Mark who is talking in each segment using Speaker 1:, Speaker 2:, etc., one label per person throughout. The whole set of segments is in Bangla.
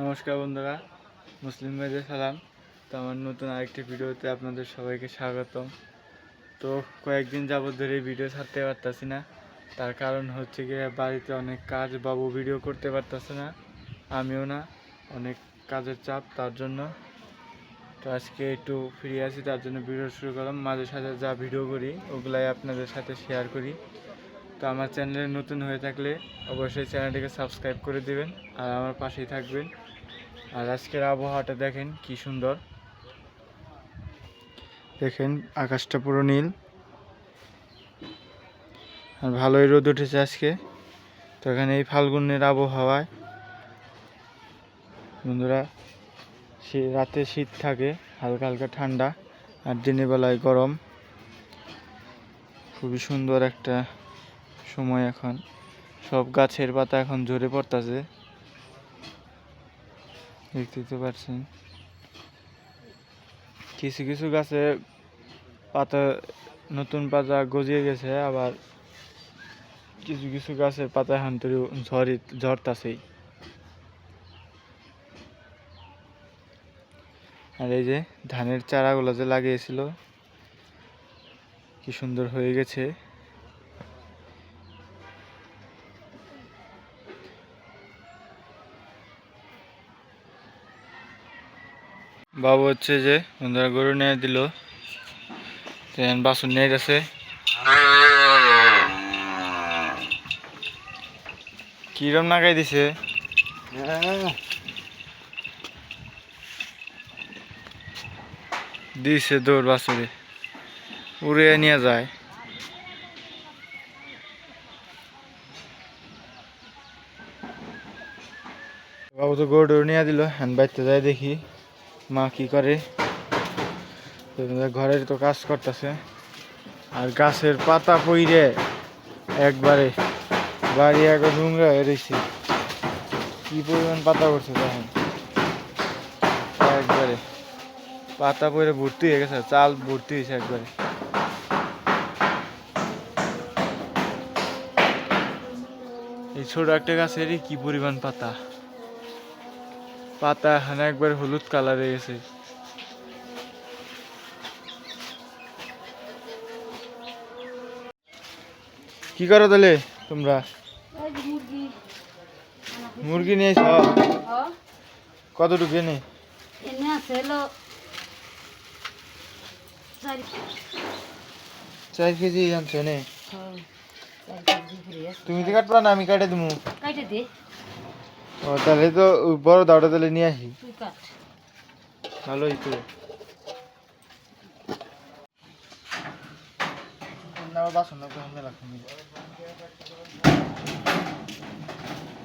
Speaker 1: নমস্কার বন্ধুরা, মুসলিম ভাইদের সালাম। তো আমার নতুন আরেকটি ভিডিওতে আপনাদের সবাইকে স্বাগতম। তো কয়েকদিন যাবত ধরে ভিডিও ছাড়তে পারতাছি না। তার কারণ হচ্ছে গিয়ে বাড়িতে অনেক কাজ, বাবু ভিডিও করতে পারতাছে না, আমিও না, অনেক কাজের চাপ তার জন্য। তো আজকে একটু ফ্রি আছি তার জন্য ভিডিও শুরু করলাম। মাঝে সাঝে যা ভিডিও করি, ওগুলাই আপনাদের সাথে শেয়ার করি। তো আমার চ্যানেলে নতুন হয়ে থাকলে অবশ্যই চ্যানেলটিকে সাবস্ক্রাইব করে দিবেন, আর আমার পাশেই থাকবেন। আর আজকের আবহাওয়াটা দেখেন কি সুন্দর। দেখেন আকাশটা পুরো নীল। আর ভালোই রোদ উঠেছে আজকে। তো এখানে এই ফাল্গুনের আবহাওয়ায় বন্ধুরা সে রাতে শীত থাকে, হালকা হালকা ঠান্ডা, আর দিনের বেলায় গরম। খুবই সুন্দর একটা সময় এখন। সব গাছের পাতা এখন ঝরে পড়তেছে। দেখতেই তো পারছেন। কিছু কিছু গাছে পাতা, নতুন পাতা গজিয়ে গেছে, আবার কিছু কিছু গাছের পাতা এখন তো ঝরি ঝরতাছেই। আর এই যে ধানের চারাগুলো যে লাগিয়েছিল, কি সুন্দর হয়ে গেছে। বাবু হচ্ছে যে বন্ধুরা গরু নিয়ে দিল। বাসন নিয়ে গেছে। কিরম নাগাই দিছে? দিছে দৌড় বাসুরে। উড়ে নিয়ে যায়। বাবু তো গরু নিয়ে দিল হ্যান্ড বাইতে যায় দেখি। মা কি করে? ঘরের তো কাজ করতেছে। আর গাছের পাতা পইরে একবারে বাড়ি একবার নোংরা হয়ে রয়েছে কি পরিমাণ পাতা করছে তখন একবারে পাতা পরে ভর্তি হয়ে গেছে, চাল ভর্তি হয়েছে একবারে। এই ছোট একটা গাছেরই কি পরিমাণ পাতা? পাতা এখানে একবার হলুদ কালার হয়ে গেছে। কি করো তাহলে তোমরা?
Speaker 2: মুরগি
Speaker 1: নিয়েছ
Speaker 2: হ
Speaker 1: কতটুকু এনে?
Speaker 2: চারি
Speaker 1: কেজি। আনছো এনে।
Speaker 2: হ, চারি কেজি করে আছে।
Speaker 1: তুমি তো কাটবা না আমি কাটে দেবো
Speaker 2: কাইটে দে।
Speaker 1: ও তাহলে তো বড় দাওটা তাহলে নিয়ে আসি। ভালোই তো। বাসন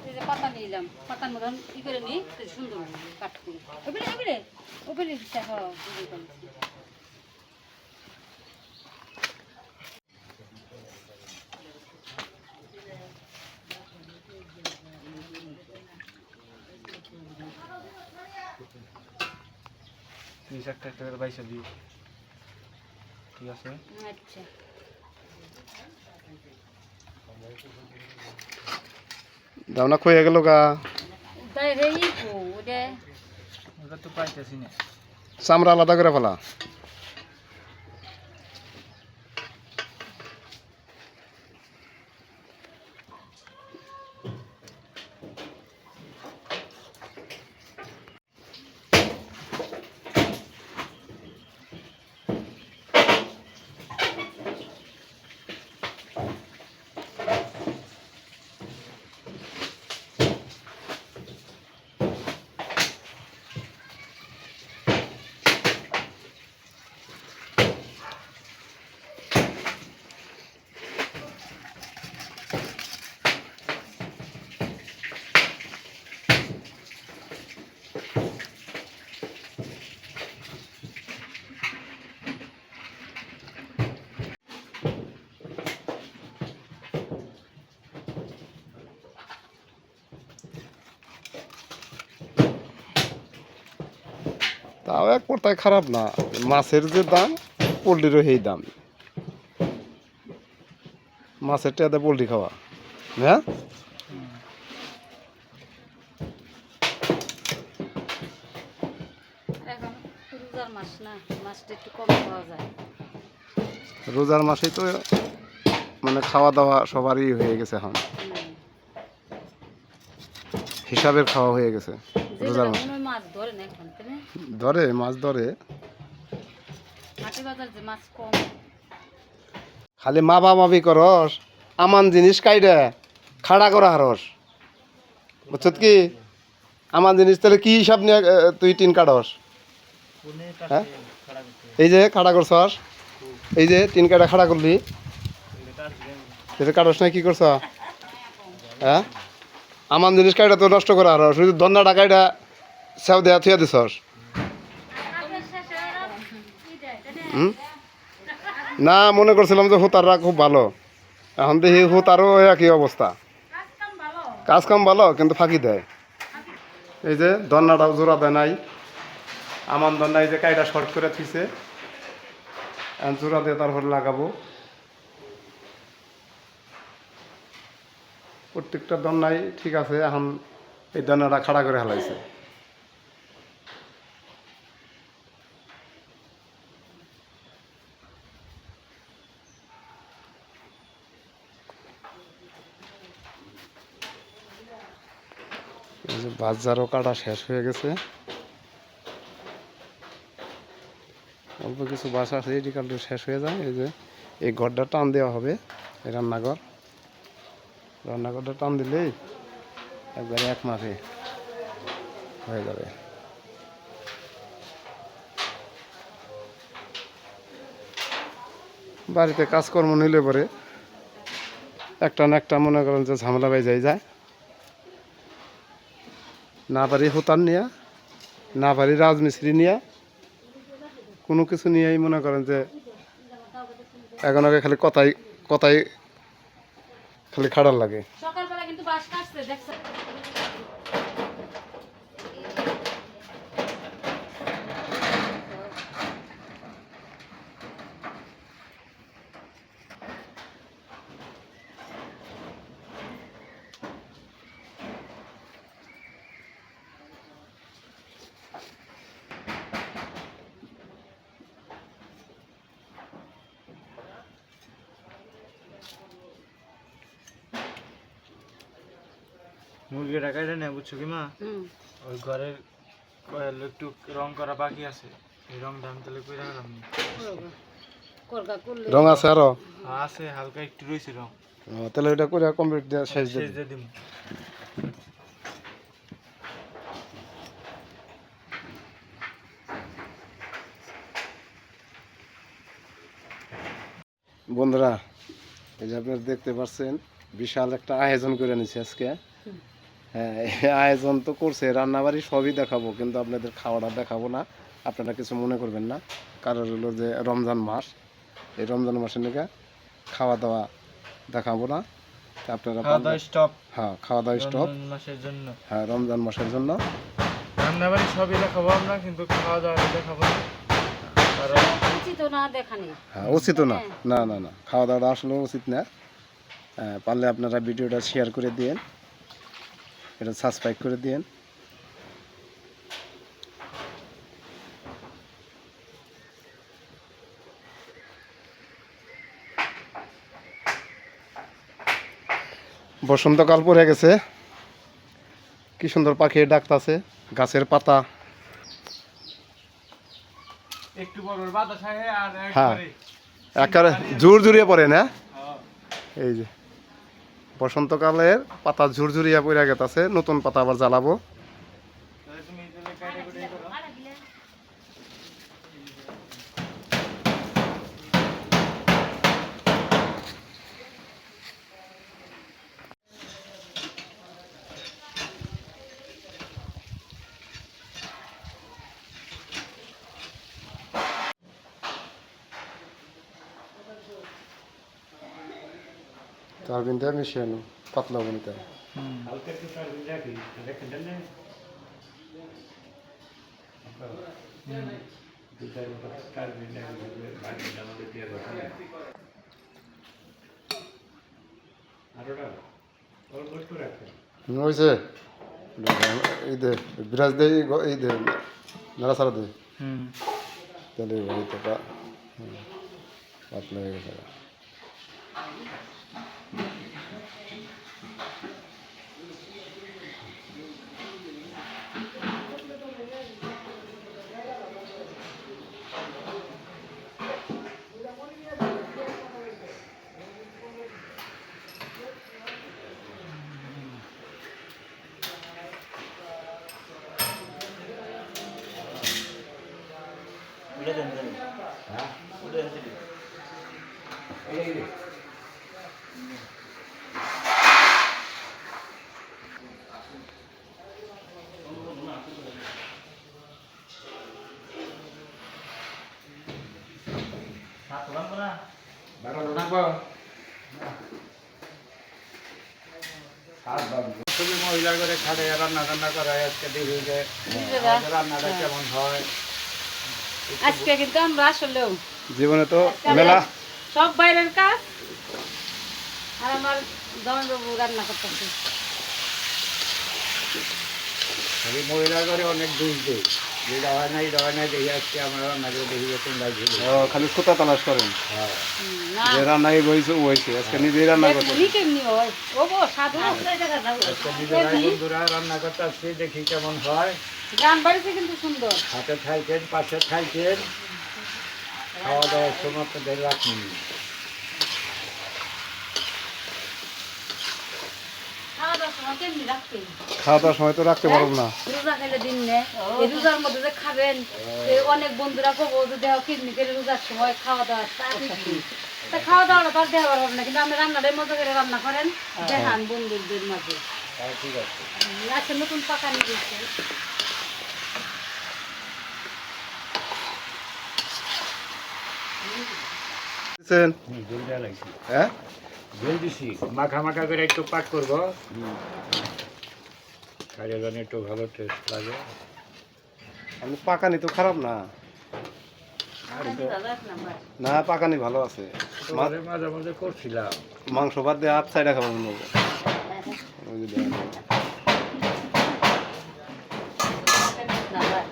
Speaker 2: এই যে পাতা নিলাম পাতার মতন ই করে নি তো সুন্দর কাট করে ওপরে ওপরে? ওপরে। করছি।
Speaker 1: একটা একটা করে দিও ঠিক আছে?
Speaker 2: আচ্ছা।
Speaker 3: দাওনা কয়ে গেল গা।
Speaker 2: ওটা
Speaker 1: তো পাইতেছি না।
Speaker 3: চামড়া আলাদা করে ফেলা। তাও এক কথায় খারাপ না। মাছের যে দাম পোলট্রিরও সেই দাম। মাছের টাকাতে পোলট্রি খাওয়া হ্যাঁ
Speaker 2: রোজার
Speaker 3: মাসেই তো মানে খাওয়া দাওয়া সবারই হয়ে গেছে এখন। হিসাবের খাওয়া হয়ে গেছে। রোজার
Speaker 2: মাছ ধরে না এখন
Speaker 3: ধরে মাছ ধরে।
Speaker 2: হাটে বাজার যে মাছ কম।
Speaker 3: খালি মাবা মাবি করস আমান জিনিস কাইডা খাড়া করা হারস। বুঝছত কি? আমার জিনিস তাহলে কি হিসাব নিয়ে তুই টিন কাটস? হ্যাঁ? এই যে খাড়া করছস এই যে তিন কাটা খাড়া করলি। এটা কাটস না কি করছ? হ্যাঁ? আমার জিনিস কাইটা তো নষ্ট করা আর শুধু দন্ডা টাকাইটা সেও দেয়া থুয়া হুম? না, মনে করছিলাম যে হুতাররা খুব ভালো। এখন দেখি হুতারও একই অবস্থা। কাজ কাম ভালো, কিন্তু ফাঁকি দেয়। এই যে দন্নাটাও জোড়া দেয় নাই। আমার দন্না এই যে কাইটা শর্ট করে এখন জোড়া দিয়ে তারপর লাগাবো। প্রত্যেকটা দন্নাই ঠিক আছে, এখন এই দন্নাটা খাড়া করে হেলাইছে বাজারও কাটা শেষ হয়ে গেছে। অল্প কিছু বাসা আছে এটি কালটা শেষ হয়ে যায়, এই যে এই ঘরটা টান দেওয়া হবে, এই রান্নাঘর। রান্নাঘরটা টান দিলেই একবারে এক মাসে হয়ে যাবে। বাড়িতে কাজকর্ম নিলে পরে একটা না একটা মনে করেন যে ঝামেলা বাই যায় না পারি হোতার নিয়া, না পারি রাজমিস্ত্রি নিয়া, কোনো কিছু নিয়েই মনে করেন যে এখন আগে খালি কথাই কথাই খালি খাড়ার লাগে।
Speaker 2: সকালবেলা কিন্তু বাস কাটছে দেখছে
Speaker 1: মুরগিটা কাটে নেয় বুঝছ কি মা? ওই ঘরের কয়েল একটু রং করা বাকি আছে এই রংটা আমি তাহলে কই রাখলাম।
Speaker 3: রং আছে আরও?
Speaker 1: আছে হালকা একটু রয়েছে রং।
Speaker 3: তাহলে ওইটা করে কমপ্লিট দিয়ে
Speaker 1: শেষ দিয়ে দিম।
Speaker 3: বন্ধুরা এই যে আপনারা দেখতে পাচ্ছেন বিশাল একটা আয়োজন করে নিছে আজকে। আয়োজন তো করছে রান্নাবাড়ি সবই দেখাবো কিন্তু আপনাদের খাওয়াটা দেখাবো না। আপনারা কিছু মনে করবেন না। কারণ হলো যে রমজান মাস এই রমজান মাসের নাকি খাওয়া দাওয়া দেখাবো না। আপনারা
Speaker 1: খাওয়া দাওয়া স্টপ
Speaker 3: হ্যাঁ খাওয়া দাওয়া স্টপ
Speaker 1: মাসের জন্য।
Speaker 3: হ্যাঁ রমজান মাসের জন্য।
Speaker 1: রান্নাবাড়ি সবই দেখাবো আমরা কিন্তু খাওয়া দাওয়া দেখাবো না।
Speaker 2: না
Speaker 3: হ্যাঁ উচিত না। না না না। খাওয়া দাওয়াটা আসলে উচিত না। হ্যাঁ, পারলে আপনারা ভিডিওটা শেয়ার করে দিন এটা সাবস্ক্রাইব করে দিন বসন্তকাল পড়ে গেছে কি সুন্দর পাখি ডাকতাছে গাছের পাতা
Speaker 1: একটু বড় বড় বাতাস হয় আর
Speaker 3: হ্যাঁ।
Speaker 1: একবারে
Speaker 3: একেবারে জোর জুড়িয়ে পড়ে না
Speaker 1: হ্যাঁ।
Speaker 3: এই যে বসন্তকালের পাতা ঝুরঝুরিয়া পড়ে গেছে নতুন পাতা আবার জ্বালাবো
Speaker 1: তাহলে তুমি তাহলে কাটে কুটে করো
Speaker 3: তার বিন্দু মিশিয়ে পাতলা বনিতে হয়েছে এই দে বিরাজ দে এই দে নাড়াচাড়া দে
Speaker 1: হুম
Speaker 3: তেলের পাতলা হয়ে গেছে
Speaker 4: খুবই মহিলা করে খাটে রান্না টান্না করা হয় আজকে দেখি যে রান্নাটা কেমন হয়?
Speaker 2: আজকে কিন্তু আমরা আসলেও
Speaker 3: জীবনে তো মেলা।
Speaker 2: সব বাইরের কাজ আর আমার জনবাবু রান্না করতেছে।
Speaker 4: মহিলা করে অনেক দোষ দেয়। হয়। হয়
Speaker 3: খালি কোথা তালাশ করেন?
Speaker 4: হ্যাঁ
Speaker 3: যে রান্না বইছে ও হয়েছে আজকে নিজেই রান্না করতে।
Speaker 2: হয়
Speaker 4: বন্ধুরা রান্না করতে আসছি দেখি কেমন হয়। হাতে খাইছেন পাশে খাইছেন খাওয়া দাওয়ার সময় আপনাদের রাখুন
Speaker 2: খাওয়া দাওয়ার সময়
Speaker 3: তো রাখতে পারব না।
Speaker 2: রোজা খেলে দিন নে। এই রোজার মধ্যে যে খাবেন অনেক বন্ধুরা কবো যে দেহ কিডনি করে রোজার সময় খাওয়া দাওয়া তা খাওয়া দাওয়াটা তো আর দেওয়া হবে না কিন্তু আপনি রান্নাটাই মজা করে রান্না করেন দেখান বন্ধুদের মাঝে।
Speaker 4: হ্যাঁ আছে।
Speaker 2: নতুন পাকা নিয়ে গেছে।
Speaker 3: দিছেন?
Speaker 4: হুম, জল দেওয়া লাগছে
Speaker 3: হ্যাঁ?
Speaker 4: দিছি মাখা মাখা করে একটু পাক করব। কাজের জন্য একটু ভালো টেস্ট লাগে।
Speaker 3: আমি পাকানি তো খারাপ না। না পাকানি ভালো আছে।
Speaker 4: মাঝে মাঝে মাঝে করছিলাম।
Speaker 3: মাংস বাদ দিয়ে হাত সাইডা খাবার মনে হব ওই যে দেখেন।
Speaker 2: নাম্বার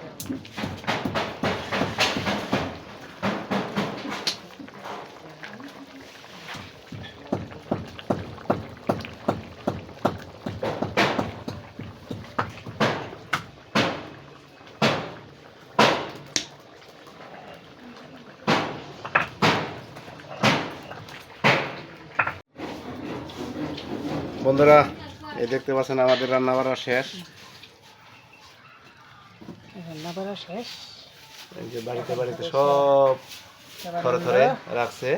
Speaker 3: বন্ধুরা এই দেখতে পাচ্ছেন আমাদের রান্না বাড়া শেষ।
Speaker 2: রান্না বাড়া শেষ।
Speaker 3: এই যে বাড়িতে বাড়িতে সব থরে থরে রাখছে।